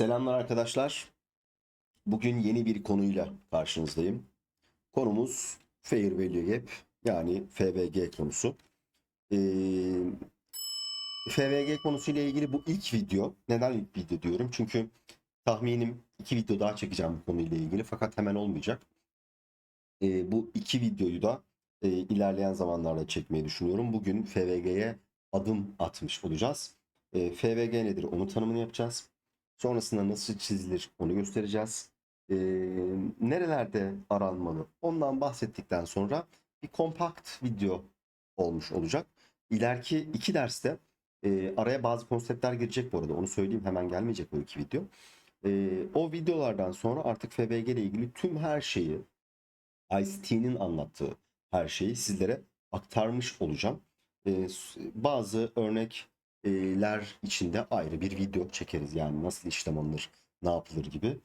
Selamlar arkadaşlar. Bugün yeni bir konuyla karşınızdayım. Konumuz Fair Value Gap yani FVG konusu. Ee, FVG konusuyla ilgili bu ilk video. Neden ilk video diyorum? Çünkü tahminim iki video daha çekeceğim bu konuyla ilgili fakat hemen olmayacak. Ee, bu iki videoyu da e, ilerleyen zamanlarda çekmeyi düşünüyorum. Bugün FVG'ye adım atmış olacağız. E, FVG nedir onu tanımını yapacağız. Sonrasında nasıl çizilir onu göstereceğiz. Ee, nerelerde aranmalı ondan bahsettikten sonra bir kompakt video olmuş olacak. İleriki iki derste e, araya bazı konseptler girecek bu arada onu söyleyeyim hemen gelmeyecek o iki video. Ee, o videolardan sonra artık FBG ile ilgili tüm her şeyi ICT'nin anlattığı her şeyi sizlere aktarmış olacağım. S- bazı örnekler içinde ayrı bir video çekeriz. Yani nasıl işlem alınır, ne yapılır gibi.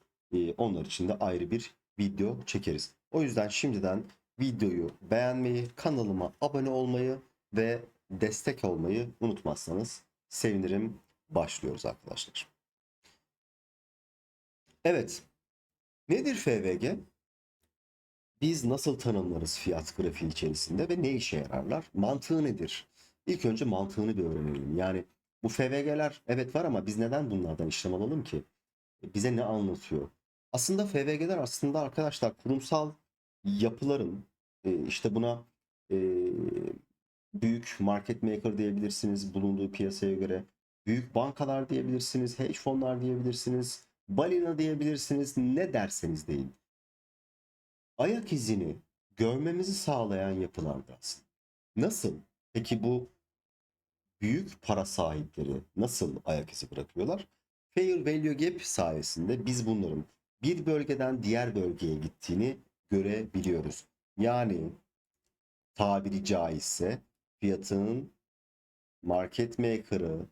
Onlar için de ayrı bir video çekeriz. O yüzden şimdiden videoyu beğenmeyi, kanalıma abone olmayı ve destek olmayı unutmazsanız sevinirim. Başlıyoruz arkadaşlar. Evet. Nedir FVG? Biz nasıl tanımlarız fiyat grafiği içerisinde ve ne işe yararlar? Mantığı nedir? İlk önce mantığını bir öğrenelim. Yani bu FVG'ler evet var ama biz neden bunlardan işlem alalım ki? E, Bize ne anlatıyor? Aslında FVG'ler aslında arkadaşlar kurumsal yapıların e, işte buna e, büyük market maker diyebilirsiniz bulunduğu piyasaya göre. Büyük bankalar diyebilirsiniz, hedge fonlar diyebilirsiniz, balina diyebilirsiniz, ne derseniz deyin ayak izini görmemizi sağlayan yapılardır aslında. Nasıl? Peki bu büyük para sahipleri nasıl ayak izi bırakıyorlar? Fair Value Gap sayesinde biz bunların bir bölgeden diğer bölgeye gittiğini görebiliyoruz. Yani tabiri caizse fiyatının market maker'ı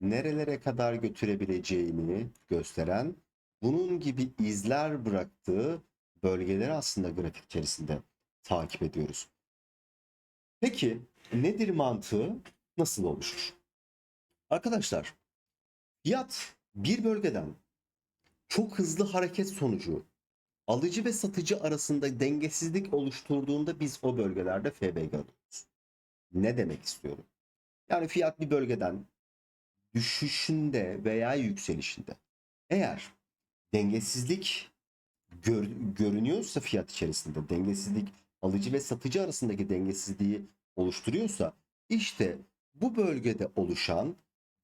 nerelere kadar götürebileceğini gösteren bunun gibi izler bıraktığı bölgeleri aslında grafik içerisinde takip ediyoruz. Peki nedir mantığı? Nasıl oluşur? Arkadaşlar fiyat bir bölgeden çok hızlı hareket sonucu alıcı ve satıcı arasında dengesizlik oluşturduğunda biz o bölgelerde FBG alıyoruz. Ne demek istiyorum? Yani fiyat bir bölgeden düşüşünde veya yükselişinde eğer dengesizlik gör- görünüyorsa fiyat içerisinde dengesizlik alıcı ve satıcı arasındaki dengesizliği oluşturuyorsa işte bu bölgede oluşan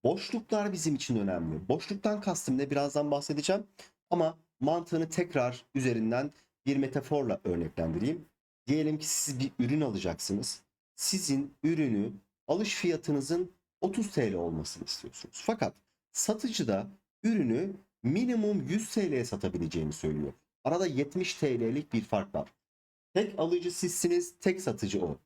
boşluklar bizim için önemli. Boşluktan kastım ne birazdan bahsedeceğim ama mantığını tekrar üzerinden bir metaforla örneklendireyim. Diyelim ki siz bir ürün alacaksınız. Sizin ürünü alış fiyatınızın 30 TL olmasını istiyorsunuz. Fakat satıcı da ürünü minimum 100 TL'ye satabileceğini söylüyor. Arada 70 TL'lik bir fark var. Tek alıcı sizsiniz, tek satıcı o.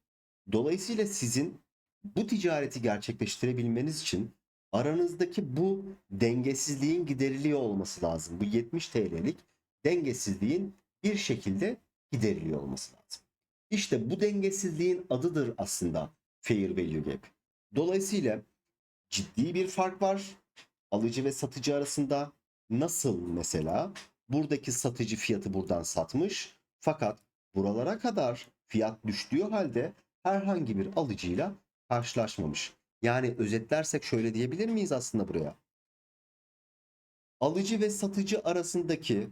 Dolayısıyla sizin bu ticareti gerçekleştirebilmeniz için aranızdaki bu dengesizliğin gideriliyor olması lazım. Bu 70 TL'lik dengesizliğin bir şekilde gideriliyor olması lazım. İşte bu dengesizliğin adıdır aslında fair value gap. Dolayısıyla ciddi bir fark var alıcı ve satıcı arasında. Nasıl mesela? Buradaki satıcı fiyatı buradan satmış fakat buralara kadar fiyat düştüğü halde herhangi bir alıcıyla karşılaşmamış. Yani özetlersek şöyle diyebilir miyiz aslında buraya? Alıcı ve satıcı arasındaki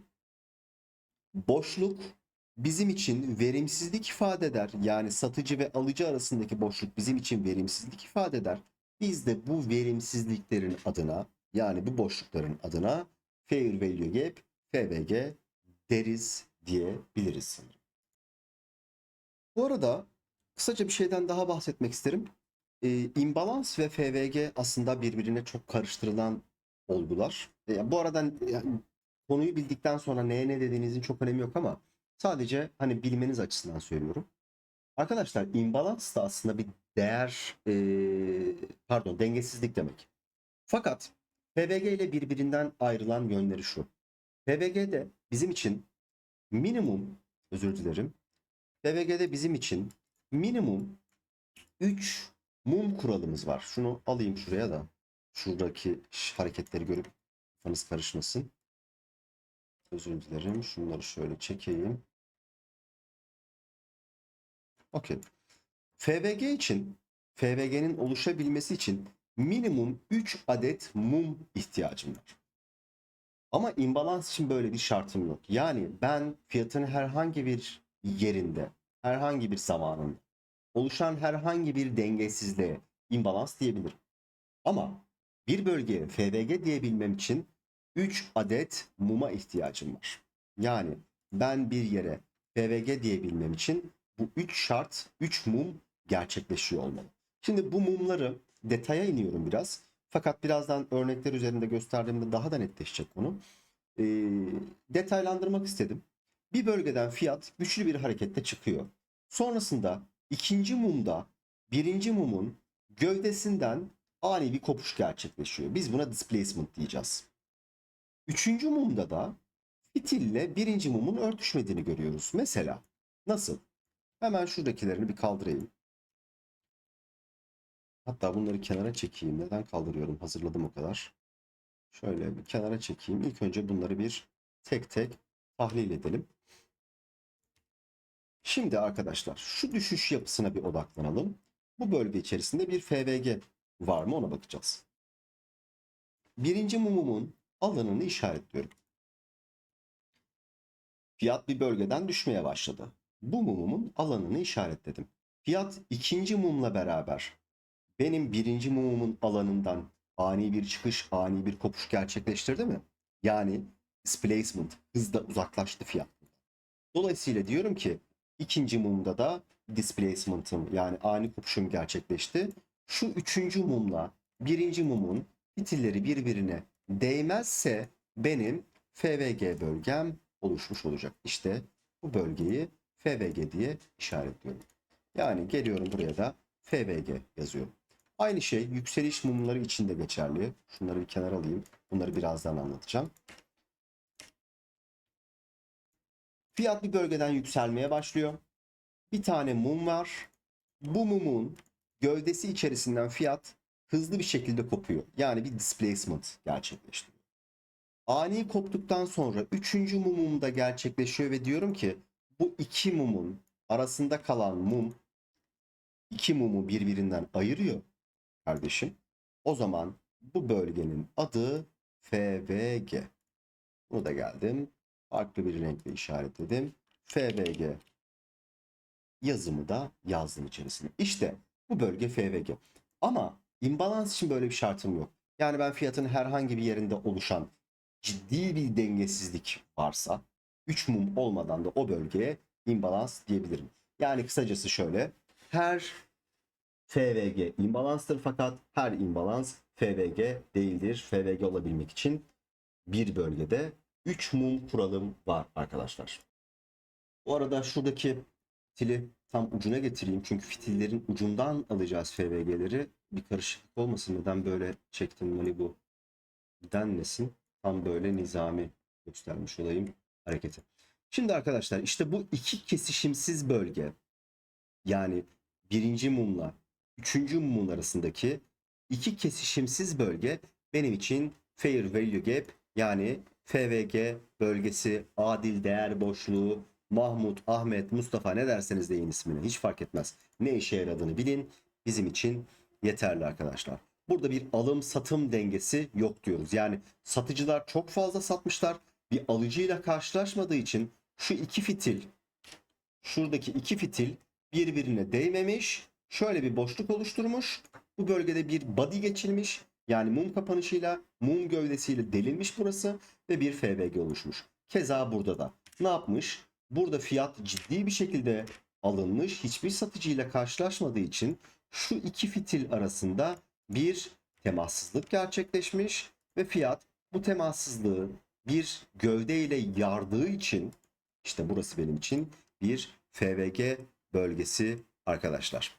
boşluk bizim için verimsizlik ifade eder. Yani satıcı ve alıcı arasındaki boşluk bizim için verimsizlik ifade eder. Biz de bu verimsizliklerin adına yani bu boşlukların adına Fair Value Gap, FVG deriz diyebiliriz sanırım. Bu arada kısaca bir şeyden daha bahsetmek isterim. Ee, imbalans ve FVG aslında birbirine çok karıştırılan olgular. Ee, bu arada yani konuyu bildikten sonra neye ne dediğinizin çok önemi yok ama sadece hani bilmeniz açısından söylüyorum. Arkadaşlar imbalans da aslında bir değer ee, pardon dengesizlik demek. Fakat PVG ile birbirinden ayrılan yönleri şu. PVG'de bizim için minimum özür dilerim. PVG'de bizim için minimum 3 mum kuralımız var. Şunu alayım şuraya da şuradaki hareketleri görüp kafanız karışmasın. Özür dilerim. Şunları şöyle çekeyim. Okey. FVG için FVG'nin oluşabilmesi için minimum 3 adet mum ihtiyacım var. Ama imbalans için böyle bir şartım yok. Yani ben fiyatın herhangi bir yerinde, herhangi bir zamanında oluşan herhangi bir dengesizliğe imbalans diyebilirim. Ama bir bölgeye FVG diyebilmem için 3 adet muma ihtiyacım var. Yani ben bir yere FVG diyebilmem için bu 3 şart, 3 mum gerçekleşiyor olmalı. Şimdi bu mumları detaya iniyorum biraz. Fakat birazdan örnekler üzerinde gösterdiğimde daha da netleşecek konu. Ee, detaylandırmak istedim. Bir bölgeden fiyat güçlü bir harekette çıkıyor. Sonrasında ikinci mumda birinci mumun gövdesinden ani bir kopuş gerçekleşiyor. Biz buna displacement diyeceğiz. Üçüncü mumda da fitille birinci mumun örtüşmediğini görüyoruz. Mesela nasıl? Hemen şuradakilerini bir kaldırayım. Hatta bunları kenara çekeyim. Neden kaldırıyorum? Hazırladım o kadar. Şöyle bir kenara çekeyim. İlk önce bunları bir tek tek tahlil edelim. Şimdi arkadaşlar şu düşüş yapısına bir odaklanalım. Bu bölge içerisinde bir FVG var mı ona bakacağız. Birinci mumumun alanını işaretliyorum. Fiyat bir bölgeden düşmeye başladı. Bu mumumun alanını işaretledim. Fiyat ikinci mumla beraber benim birinci mumumun alanından ani bir çıkış, ani bir kopuş gerçekleştirdi mi? Yani displacement, hızla uzaklaştı fiyat. Dolayısıyla diyorum ki ikinci mumda da displacement'ım yani ani kopuşum gerçekleşti. Şu üçüncü mumla birinci mumun fitilleri birbirine değmezse benim FVG bölgem oluşmuş olacak. İşte bu bölgeyi FVG diye işaretliyorum. Yani geliyorum buraya da FVG yazıyorum. Aynı şey yükseliş mumları için de geçerli. Şunları bir kenara alayım. Bunları birazdan anlatacağım. Fiyat bir bölgeden yükselmeye başlıyor. Bir tane mum var. Bu mumun gövdesi içerisinden fiyat hızlı bir şekilde kopuyor. Yani bir displacement gerçekleştiriyor. Ani koptuktan sonra üçüncü mumum da gerçekleşiyor ve diyorum ki bu iki mumun arasında kalan mum iki mumu birbirinden ayırıyor kardeşim. O zaman bu bölgenin adı FVG. Bunu da geldim. Farklı bir renkle işaretledim. FVG yazımı da yazdım içerisine. İşte bu bölge FVG. Ama imbalans için böyle bir şartım yok. Yani ben fiyatın herhangi bir yerinde oluşan ciddi bir dengesizlik varsa 3 mum olmadan da o bölgeye imbalans diyebilirim. Yani kısacası şöyle. Her FVG imbalanstır fakat her imbalans FVG değildir. FVG olabilmek için bir bölgede 3 mum kuralım var arkadaşlar. Bu arada şuradaki fitili tam ucuna getireyim. Çünkü fitillerin ucundan alacağız FVG'leri. Bir karışıklık olmasın. Neden böyle çektim hani bu denmesin. Tam böyle nizami göstermiş olayım hareketi. Şimdi arkadaşlar işte bu iki kesişimsiz bölge yani birinci mumla üçüncü mumun arasındaki iki kesişimsiz bölge benim için fair value gap yani FVG bölgesi, adil değer boşluğu, Mahmut, Ahmet, Mustafa ne derseniz deyin ismini hiç fark etmez. Ne işe yaradığını bilin bizim için yeterli arkadaşlar. Burada bir alım satım dengesi yok diyoruz. Yani satıcılar çok fazla satmışlar. Bir alıcıyla karşılaşmadığı için şu iki fitil şuradaki iki fitil birbirine değmemiş. Şöyle bir boşluk oluşturmuş. Bu bölgede bir body geçilmiş. Yani mum kapanışıyla mum gövdesiyle delinmiş burası ve bir FVG oluşmuş. Keza burada da. Ne yapmış? Burada fiyat ciddi bir şekilde alınmış. Hiçbir satıcıyla karşılaşmadığı için şu iki fitil arasında bir temassızlık gerçekleşmiş ve fiyat bu temassızlığı bir gövde ile yardığı için işte burası benim için bir FVG bölgesi arkadaşlar.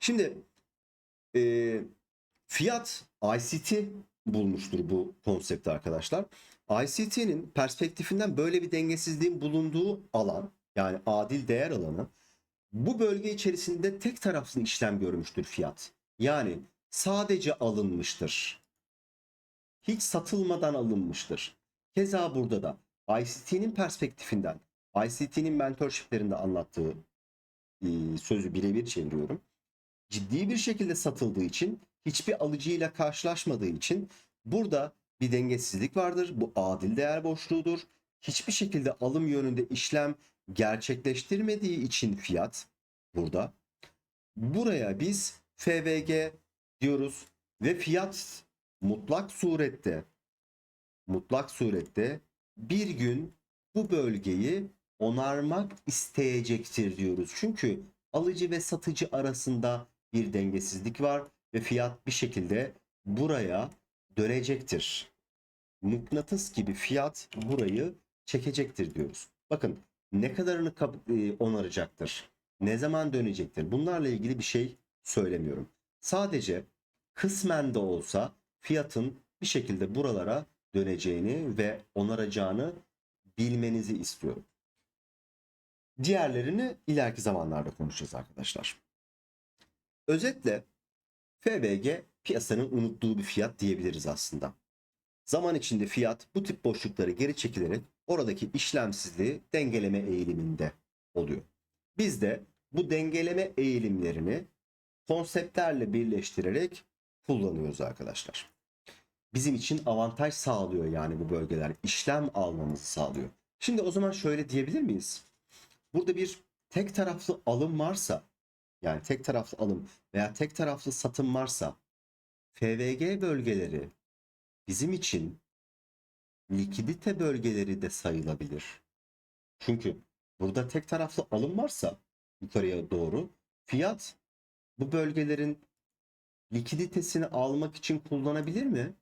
Şimdi e, fiyat ICT bulmuştur bu konsepti arkadaşlar. ICT'nin perspektifinden böyle bir dengesizliğin bulunduğu alan yani adil değer alanı bu bölge içerisinde tek taraflı işlem görmüştür fiyat. Yani sadece alınmıştır. Hiç satılmadan alınmıştır. Keza burada da ICT'nin perspektifinden, ICT'nin mentorshiplerinde anlattığı e, sözü birebir çeviriyorum. Ciddi bir şekilde satıldığı için, hiçbir alıcıyla karşılaşmadığı için burada bir dengesizlik vardır. Bu adil değer boşluğudur. Hiçbir şekilde alım yönünde işlem gerçekleştirmediği için fiyat burada. Buraya biz FVG diyoruz ve fiyat mutlak surette mutlak surette bir gün bu bölgeyi onarmak isteyecektir diyoruz. Çünkü alıcı ve satıcı arasında bir dengesizlik var ve fiyat bir şekilde buraya dönecektir. Mıknatıs gibi fiyat burayı çekecektir diyoruz. Bakın ne kadarını e, onaracaktır? Ne zaman dönecektir? Bunlarla ilgili bir şey söylemiyorum. Sadece kısmen de olsa fiyatın bir şekilde buralara döneceğini ve onaracağını bilmenizi istiyorum. Diğerlerini ileriki zamanlarda konuşacağız arkadaşlar. Özetle FVG piyasanın unuttuğu bir fiyat diyebiliriz aslında. Zaman içinde fiyat bu tip boşlukları geri çekilerek oradaki işlemsizliği dengeleme eğiliminde oluyor. Biz de bu dengeleme eğilimlerini konseptlerle birleştirerek kullanıyoruz arkadaşlar. Bizim için avantaj sağlıyor yani bu bölgeler. işlem almamızı sağlıyor. Şimdi o zaman şöyle diyebilir miyiz? Burada bir tek taraflı alım varsa yani tek taraflı alım veya tek taraflı satım varsa FVG bölgeleri bizim için likidite bölgeleri de sayılabilir. Çünkü burada tek taraflı alım varsa yukarıya doğru fiyat bu bölgelerin likiditesini almak için kullanabilir mi?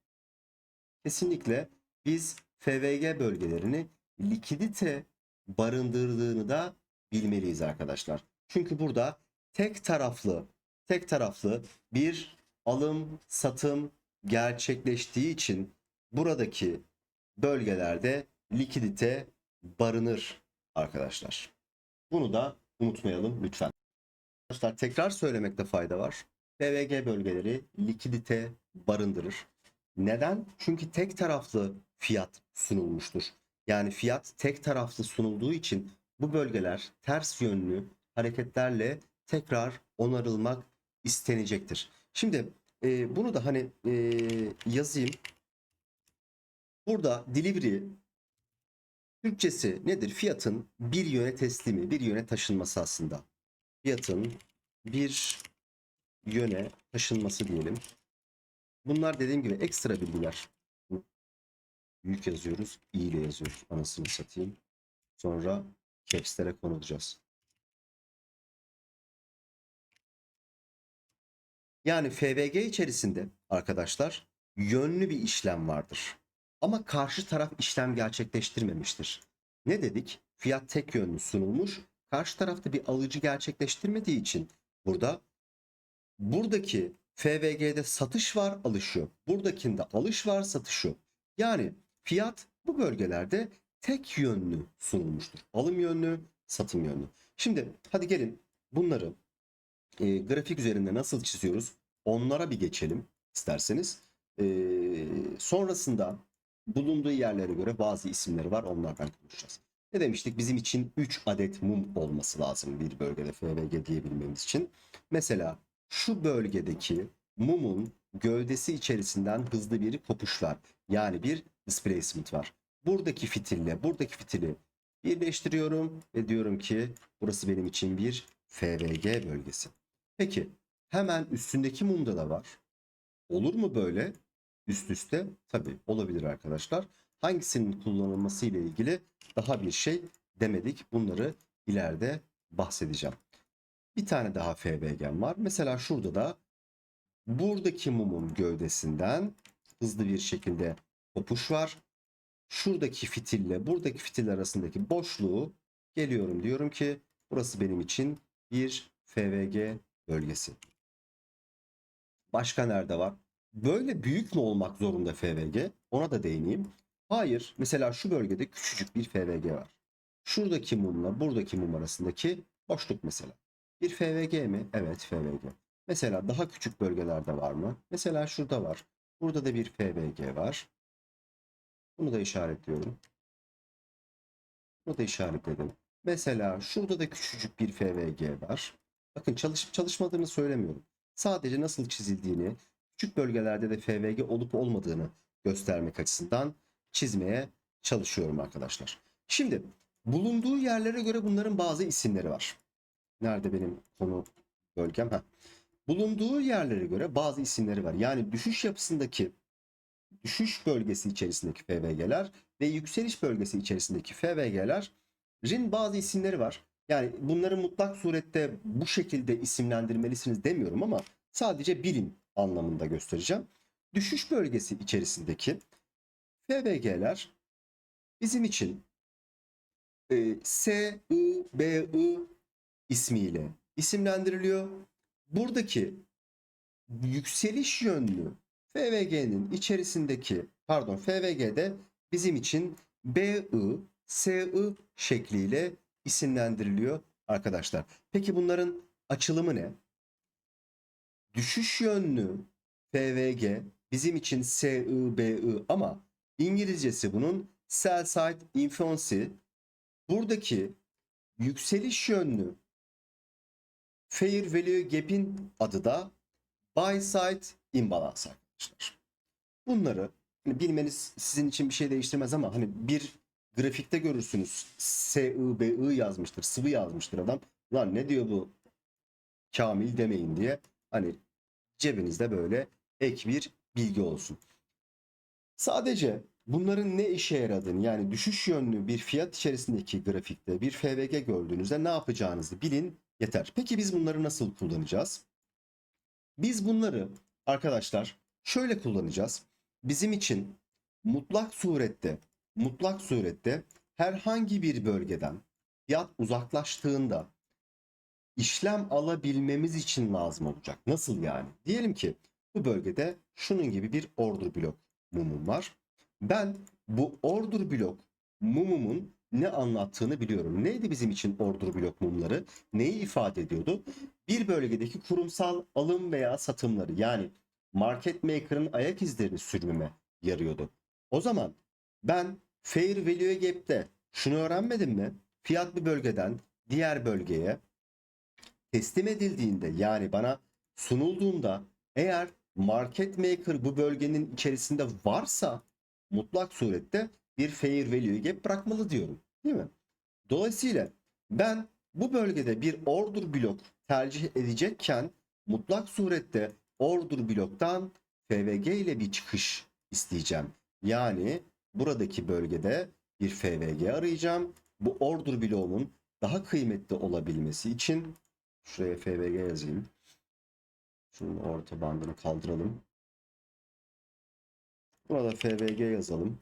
Kesinlikle biz FVG bölgelerini likidite barındırdığını da bilmeliyiz arkadaşlar. Çünkü burada tek taraflı tek taraflı bir alım satım gerçekleştiği için buradaki bölgelerde likidite barınır arkadaşlar. Bunu da unutmayalım lütfen. Arkadaşlar tekrar söylemekte fayda var. PVG bölgeleri likidite barındırır. Neden? Çünkü tek taraflı fiyat sunulmuştur. Yani fiyat tek taraflı sunulduğu için bu bölgeler ters yönlü hareketlerle tekrar onarılmak istenecektir. Şimdi e, bunu da hani e, yazayım. Burada delivery Türkçesi nedir? Fiyatın bir yöne teslimi, bir yöne taşınması aslında. Fiyatın bir yöne taşınması diyelim. Bunlar dediğim gibi ekstra bilgiler. Büyük yazıyoruz, i ile yazıyoruz. Anasını satayım. Sonra caps'lere konulacağız. Yani FVG içerisinde arkadaşlar yönlü bir işlem vardır. Ama karşı taraf işlem gerçekleştirmemiştir. Ne dedik? Fiyat tek yönlü sunulmuş. Karşı tarafta bir alıcı gerçekleştirmediği için burada buradaki FVG'de satış var, alış yok. Buradakinde alış var, satış yok. Yani fiyat bu bölgelerde tek yönlü sunulmuştur. Alım yönlü, satım yönlü. Şimdi hadi gelin bunları e, grafik üzerinde nasıl çiziyoruz? Onlara bir geçelim isterseniz. E, sonrasında bulunduğu yerlere göre bazı isimleri var. Onlardan konuşacağız. Ne demiştik? Bizim için 3 adet mum olması lazım bir bölgede FVG diyebilmemiz için. Mesela şu bölgedeki mumun gövdesi içerisinden hızlı bir kopuş var. Yani bir displacement var. Buradaki fitille buradaki fitili birleştiriyorum ve diyorum ki burası benim için bir FVG bölgesi. Peki hemen üstündeki mumda da var. Olur mu böyle? Üst üste tabii olabilir arkadaşlar. Hangisinin kullanılması ile ilgili daha bir şey demedik. Bunları ileride bahsedeceğim. Bir tane daha FVG'm var. Mesela şurada da buradaki mumun gövdesinden hızlı bir şekilde kopuş var. Şuradaki fitille buradaki fitil arasındaki boşluğu geliyorum diyorum ki burası benim için bir FVG bölgesi. Başka nerede var? Böyle büyük mü olmak zorunda FVG? Ona da değineyim. Hayır. Mesela şu bölgede küçücük bir FVG var. Şuradaki mumla buradaki mum arasındaki boşluk mesela. Bir FVG mi? Evet FVG. Mesela daha küçük bölgelerde var mı? Mesela şurada var. Burada da bir FVG var. Bunu da işaretliyorum. Bunu da işaretledim. Mesela şurada da küçücük bir FVG var. Bakın çalışıp çalışmadığını söylemiyorum. Sadece nasıl çizildiğini, küçük bölgelerde de FVG olup olmadığını göstermek açısından çizmeye çalışıyorum arkadaşlar. Şimdi bulunduğu yerlere göre bunların bazı isimleri var. Nerede benim konu bölgem? Heh. Bulunduğu yerlere göre bazı isimleri var. Yani düşüş yapısındaki düşüş bölgesi içerisindeki FVG'ler ve yükseliş bölgesi içerisindeki FVG'lerin bazı isimleri var. Yani bunları mutlak surette bu şekilde isimlendirmelisiniz demiyorum ama sadece bilin anlamında göstereceğim. Düşüş bölgesi içerisindeki FVG'ler bizim için e, S, I, B, I ismiyle isimlendiriliyor. Buradaki yükseliş yönlü FVG'nin içerisindeki pardon FVG'de bizim için BI, SI şekliyle isimlendiriliyor arkadaşlar. Peki bunların açılımı ne? Düşüş yönlü FVG bizim için SI, BI ama İngilizcesi bunun sell side influence. Buradaki yükseliş yönlü fair value gap'in adı da buy side imbalance arkadaşlar. Bunları hani bilmeniz sizin için bir şey değiştirmez ama hani bir grafikte görürsünüz SI, BI yazmıştır, sıvı yazmıştır adam. Lan ne diyor bu Kamil demeyin diye. Hani cebinizde böyle ek bir bilgi olsun. Sadece bunların ne işe yaradığını yani düşüş yönlü bir fiyat içerisindeki grafikte bir FVG gördüğünüzde ne yapacağınızı bilin yeter. Peki biz bunları nasıl kullanacağız? Biz bunları arkadaşlar şöyle kullanacağız. Bizim için mutlak surette mutlak surette herhangi bir bölgeden fiyat uzaklaştığında işlem alabilmemiz için lazım olacak. Nasıl yani? Diyelim ki bu bölgede şunun gibi bir order blok mumum var. Ben bu order blok mumumun ne anlattığını biliyorum. Neydi bizim için order blok mumları? Neyi ifade ediyordu? Bir bölgedeki kurumsal alım veya satımları yani market maker'ın ayak izlerini sürmeme yarıyordu. O zaman ben fair value gap'te şunu öğrenmedim mi? Fiyat bir bölgeden diğer bölgeye teslim edildiğinde yani bana sunulduğunda eğer market maker bu bölgenin içerisinde varsa mutlak surette bir fair value gap bırakmalı diyorum. Değil mi? Dolayısıyla ben bu bölgede bir order blok tercih edecekken mutlak surette order bloktan FVG ile bir çıkış isteyeceğim. Yani buradaki bölgede bir FVG arayacağım. Bu order bloğumun daha kıymetli olabilmesi için şuraya FVG yazayım. Şunun orta bandını kaldıralım. Burada FVG yazalım.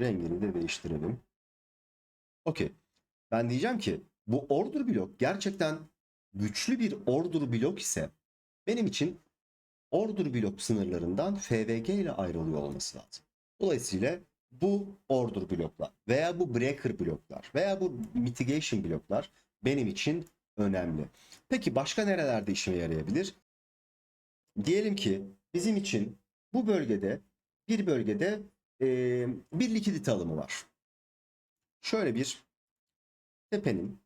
Rengini de değiştirelim. Okey. Ben diyeceğim ki bu order blok gerçekten güçlü bir order blok ise benim için order blok sınırlarından FVG ile ayrılıyor olması lazım. Dolayısıyla bu order bloklar veya bu breaker bloklar veya bu mitigation bloklar benim için önemli. Peki başka nerelerde işime yarayabilir? Diyelim ki bizim için bu bölgede bir bölgede e, bir likidite alımı var. Şöyle bir tepenin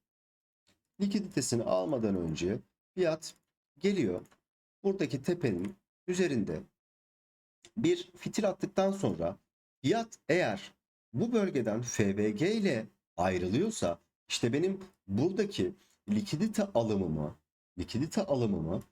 likiditesini almadan önce fiyat geliyor. Buradaki tepenin üzerinde bir fitil attıktan sonra fiyat eğer bu bölgeden FVG ile ayrılıyorsa işte benim buradaki likidite alımımı likidite alımımı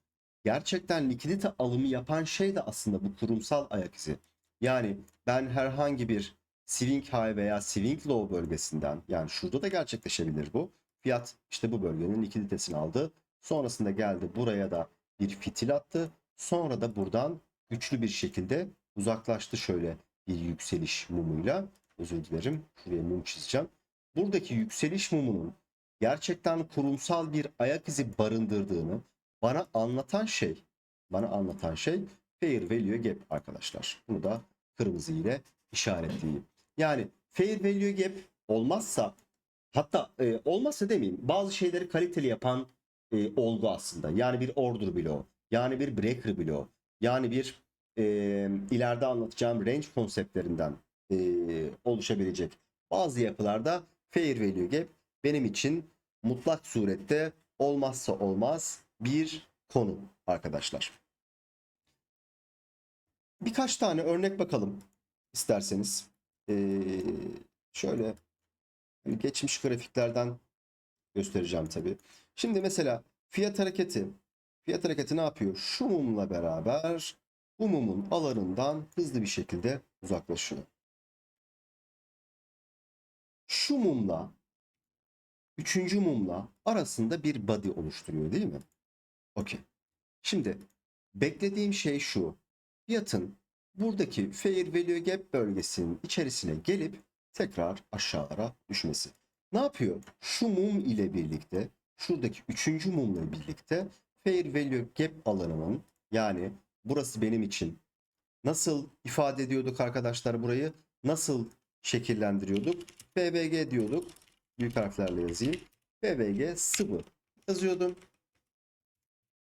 gerçekten likidite alımı yapan şey de aslında bu kurumsal ayak izi. Yani ben herhangi bir swing high veya swing low bölgesinden yani şurada da gerçekleşebilir bu. Fiyat işte bu bölgenin likiditesini aldı. Sonrasında geldi buraya da bir fitil attı. Sonra da buradan güçlü bir şekilde uzaklaştı şöyle bir yükseliş mumuyla. Özür dilerim. Şuraya mum çizeceğim. Buradaki yükseliş mumunun gerçekten kurumsal bir ayak izi barındırdığını bana anlatan şey, bana anlatan şey fair value gap arkadaşlar. Bunu da kırmızı ile işaretleyeyim. Yani fair value gap olmazsa hatta e, olmazsa demeyeyim bazı şeyleri kaliteli yapan e, olgu aslında. Yani bir order bloğu, yani bir breaker bloğu, yani bir e, ileride anlatacağım range konseptlerinden e, oluşabilecek bazı yapılarda fair value gap benim için mutlak surette olmazsa olmaz bir konu arkadaşlar. Birkaç tane örnek bakalım isterseniz. Ee, şöyle geçmiş grafiklerden göstereceğim tabii. Şimdi mesela fiyat hareketi fiyat hareketi ne yapıyor? Şu mumla beraber bu mumun alanından hızlı bir şekilde uzaklaşıyor. Şu mumla üçüncü mumla arasında bir body oluşturuyor değil mi? Okey. Şimdi beklediğim şey şu. Fiyatın buradaki fair value gap bölgesinin içerisine gelip tekrar aşağılara düşmesi. Ne yapıyor? Şu mum ile birlikte, şuradaki üçüncü mumla birlikte fair value gap alanının yani burası benim için nasıl ifade ediyorduk arkadaşlar burayı? Nasıl şekillendiriyorduk? FBG diyorduk. Büyük harflerle yazayım. FBG sıvı yazıyordum.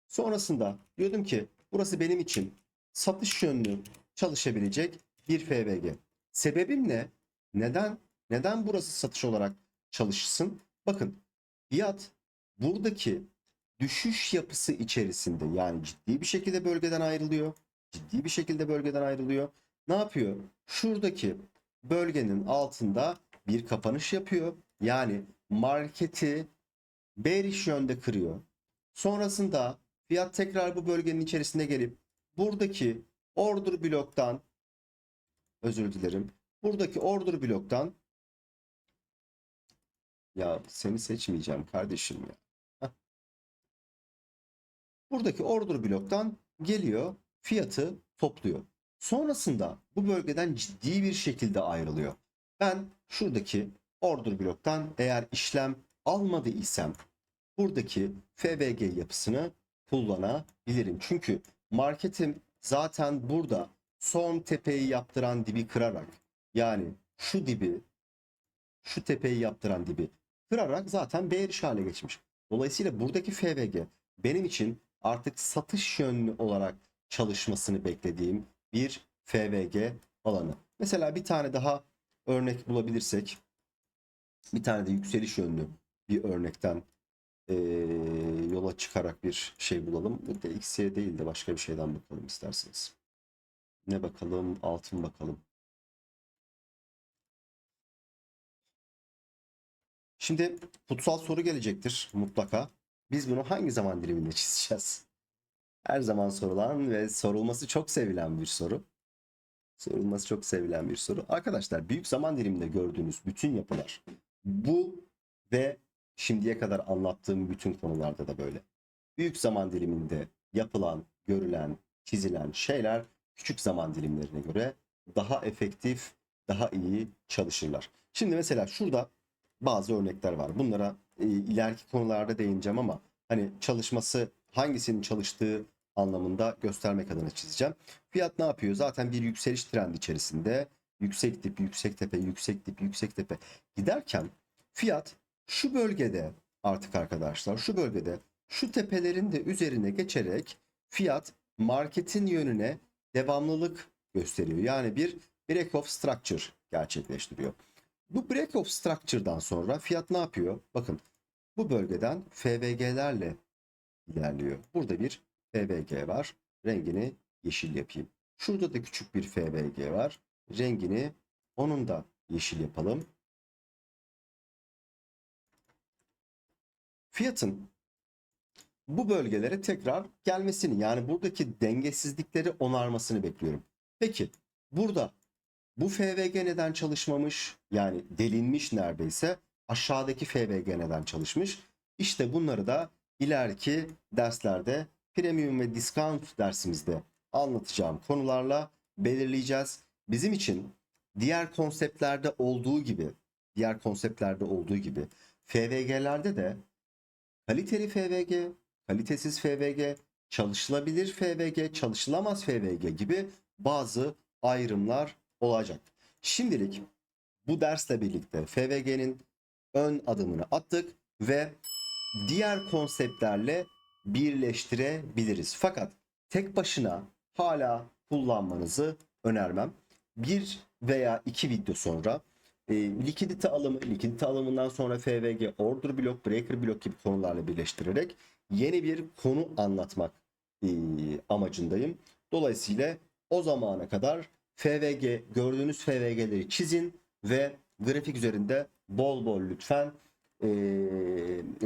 Sonrasında diyordum ki burası benim için satış yönlü çalışabilecek bir FBG. Sebebim ne? Neden? Neden burası satış olarak çalışsın? Bakın fiyat buradaki düşüş yapısı içerisinde yani ciddi bir şekilde bölgeden ayrılıyor. Ciddi bir şekilde bölgeden ayrılıyor. Ne yapıyor? Şuradaki bölgenin altında bir kapanış yapıyor. Yani marketi bearish yönde kırıyor. Sonrasında fiyat tekrar bu bölgenin içerisine gelip buradaki order bloktan özür dilerim. Buradaki order bloktan ya seni seçmeyeceğim kardeşim ya. Buradaki order bloktan geliyor, fiyatı topluyor. Sonrasında bu bölgeden ciddi bir şekilde ayrılıyor. Ben şuradaki order bloktan eğer işlem almadı isem buradaki FBG yapısını kullanabilirim. Çünkü marketim zaten burada son tepeyi yaptıran dibi kırarak yani şu dibi şu tepeyi yaptıran dibi kırarak zaten bearish hale geçmiş. Dolayısıyla buradaki FVG benim için artık satış yönlü olarak çalışmasını beklediğim bir FVG alanı. Mesela bir tane daha örnek bulabilirsek bir tane de yükseliş yönlü bir örnekten eee, yola çıkarak bir şey bulalım. Bu da XY değil de başka bir şeyden bakalım isterseniz. Ne bakalım? Altın bakalım. Şimdi kutsal soru gelecektir mutlaka. Biz bunu hangi zaman diliminde çizeceğiz? Her zaman sorulan ve sorulması çok sevilen bir soru. Sorulması çok sevilen bir soru. Arkadaşlar büyük zaman diliminde gördüğünüz bütün yapılar bu ve şimdiye kadar anlattığım bütün konularda da böyle. Büyük zaman diliminde yapılan, görülen, çizilen şeyler küçük zaman dilimlerine göre daha efektif, daha iyi çalışırlar. Şimdi mesela şurada bazı örnekler var. Bunlara e, ileriki konularda değineceğim ama hani çalışması hangisinin çalıştığı anlamında göstermek adına çizeceğim. Fiyat ne yapıyor? Zaten bir yükseliş trendi içerisinde yüksek dip, yüksek tepe, yüksek dip, yüksek tepe giderken fiyat şu bölgede artık arkadaşlar şu bölgede şu tepelerin de üzerine geçerek fiyat marketin yönüne devamlılık gösteriyor. Yani bir break of structure gerçekleştiriyor. Bu break of structure'dan sonra fiyat ne yapıyor? Bakın bu bölgeden FVG'lerle ilerliyor. Burada bir FVG var. Rengini yeşil yapayım. Şurada da küçük bir FVG var. Rengini onun da yeşil yapalım. Fiyatın bu bölgelere tekrar gelmesini yani buradaki dengesizlikleri onarmasını bekliyorum. Peki burada bu FVG neden çalışmamış? Yani delinmiş neredeyse. Aşağıdaki FVG neden çalışmış? İşte bunları da ileriki derslerde premium ve discount dersimizde anlatacağım konularla belirleyeceğiz. Bizim için diğer konseptlerde olduğu gibi, diğer konseptlerde olduğu gibi FVG'lerde de kaliteli FVG, kalitesiz FVG, çalışılabilir FVG, çalışılamaz FVG gibi bazı ayrımlar olacak. Şimdilik bu dersle birlikte FVG'nin ön adımını attık ve diğer konseptlerle birleştirebiliriz. Fakat tek başına hala kullanmanızı önermem. Bir veya iki video sonra e, likidite alımı, likidite alımından sonra FVG, order block, breaker block gibi konularla birleştirerek yeni bir konu anlatmak e, amacındayım. Dolayısıyla o zamana kadar FVG, gördüğünüz FVG'leri çizin ve grafik üzerinde bol bol lütfen e,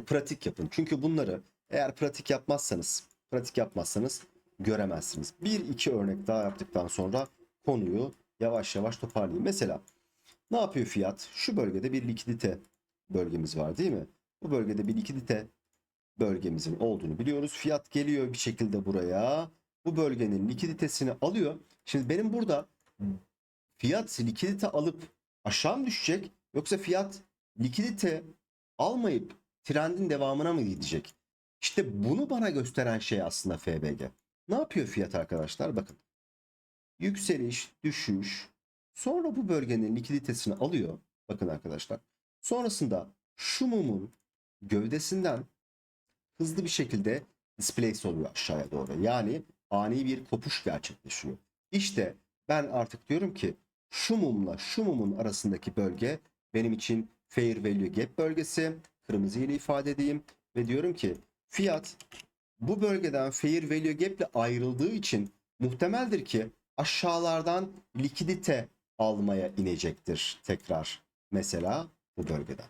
pratik yapın. Çünkü bunları eğer pratik yapmazsanız, pratik yapmazsanız göremezsiniz. Bir iki örnek daha yaptıktan sonra konuyu yavaş yavaş toparlayayım. Mesela ne yapıyor fiyat? Şu bölgede bir likidite bölgemiz var değil mi? Bu bölgede bir likidite bölgemizin olduğunu biliyoruz. Fiyat geliyor bir şekilde buraya. Bu bölgenin likiditesini alıyor. Şimdi benim burada fiyat likidite alıp aşağı mı düşecek yoksa fiyat likidite almayıp trendin devamına mı gidecek? İşte bunu bana gösteren şey aslında FBG. Ne yapıyor fiyat arkadaşlar? Bakın. Yükseliş, düşüş. Sonra bu bölgenin likiditesini alıyor. Bakın arkadaşlar. Sonrasında şu mumun gövdesinden hızlı bir şekilde displace oluyor aşağıya doğru. Yani ani bir kopuş gerçekleşiyor. İşte ben artık diyorum ki şu mumla şu mumun arasındaki bölge benim için fair value gap bölgesi. Kırmızı ile ifade edeyim ve diyorum ki fiyat bu bölgeden fair value gap ile ayrıldığı için muhtemeldir ki aşağılardan likidite almaya inecektir tekrar. Mesela bu bölgeden.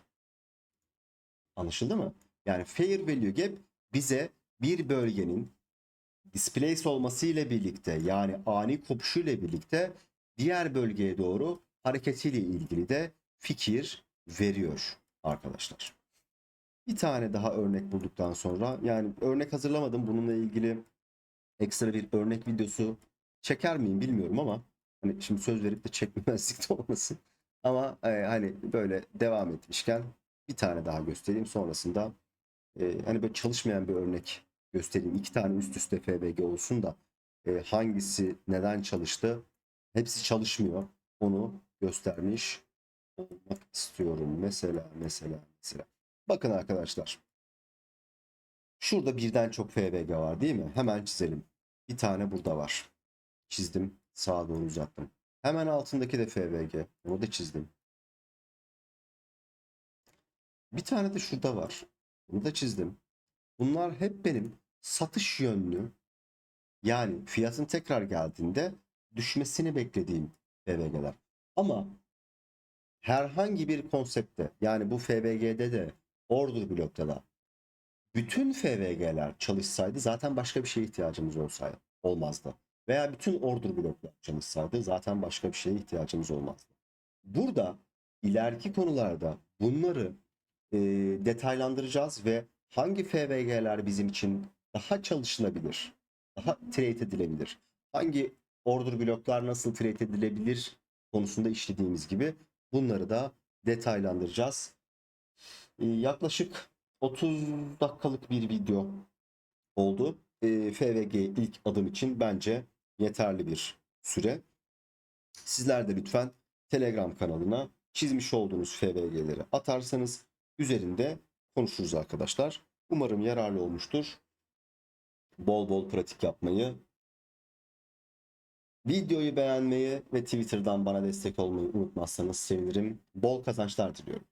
Anlaşıldı mı? Yani fair value gap bize bir bölgenin displace olması ile birlikte yani ani kopuşu ile birlikte diğer bölgeye doğru hareketiyle ilgili de fikir veriyor arkadaşlar. Bir tane daha örnek bulduktan sonra yani örnek hazırlamadım bununla ilgili ekstra bir örnek videosu çeker miyim bilmiyorum ama hani şimdi söz verip de çekmemezlik de olmasın. Ama e, hani böyle devam etmişken bir tane daha göstereyim sonrasında e, hani böyle çalışmayan bir örnek göstereyim. İki tane üst üste FBG olsun da e, hangisi neden çalıştı hepsi çalışmıyor. Onu göstermiş olmak istiyorum. Mesela mesela mesela. Bakın arkadaşlar. Şurada birden çok FBG var değil mi? Hemen çizelim. Bir tane burada var. Çizdim. Sağa doğru uzattım. Hemen altındaki de FBG. Onu da çizdim. Bir tane de şurada var. Bunu da çizdim. Bunlar hep benim satış yönlü yani fiyatın tekrar geldiğinde düşmesini beklediğim FBG'ler. Ama herhangi bir konsepte yani bu FBG'de de order blokta da bütün FVG'ler çalışsaydı zaten başka bir şeye ihtiyacımız olsaydı olmazdı. Veya bütün order bloklar çalışsaydı zaten başka bir şeye ihtiyacımız olmazdı. Burada ileriki konularda bunları e, detaylandıracağız ve hangi FVG'ler bizim için daha çalışılabilir, daha trade edilebilir, hangi order bloklar nasıl trade edilebilir konusunda işlediğimiz gibi bunları da detaylandıracağız. Ee, yaklaşık 30 dakikalık bir video oldu. Ee, FVG ilk adım için bence yeterli bir süre. Sizler de lütfen Telegram kanalına çizmiş olduğunuz FVG'leri atarsanız üzerinde konuşuruz arkadaşlar. Umarım yararlı olmuştur. Bol bol pratik yapmayı, videoyu beğenmeyi ve Twitter'dan bana destek olmayı unutmazsanız sevinirim. Bol kazançlar diliyorum.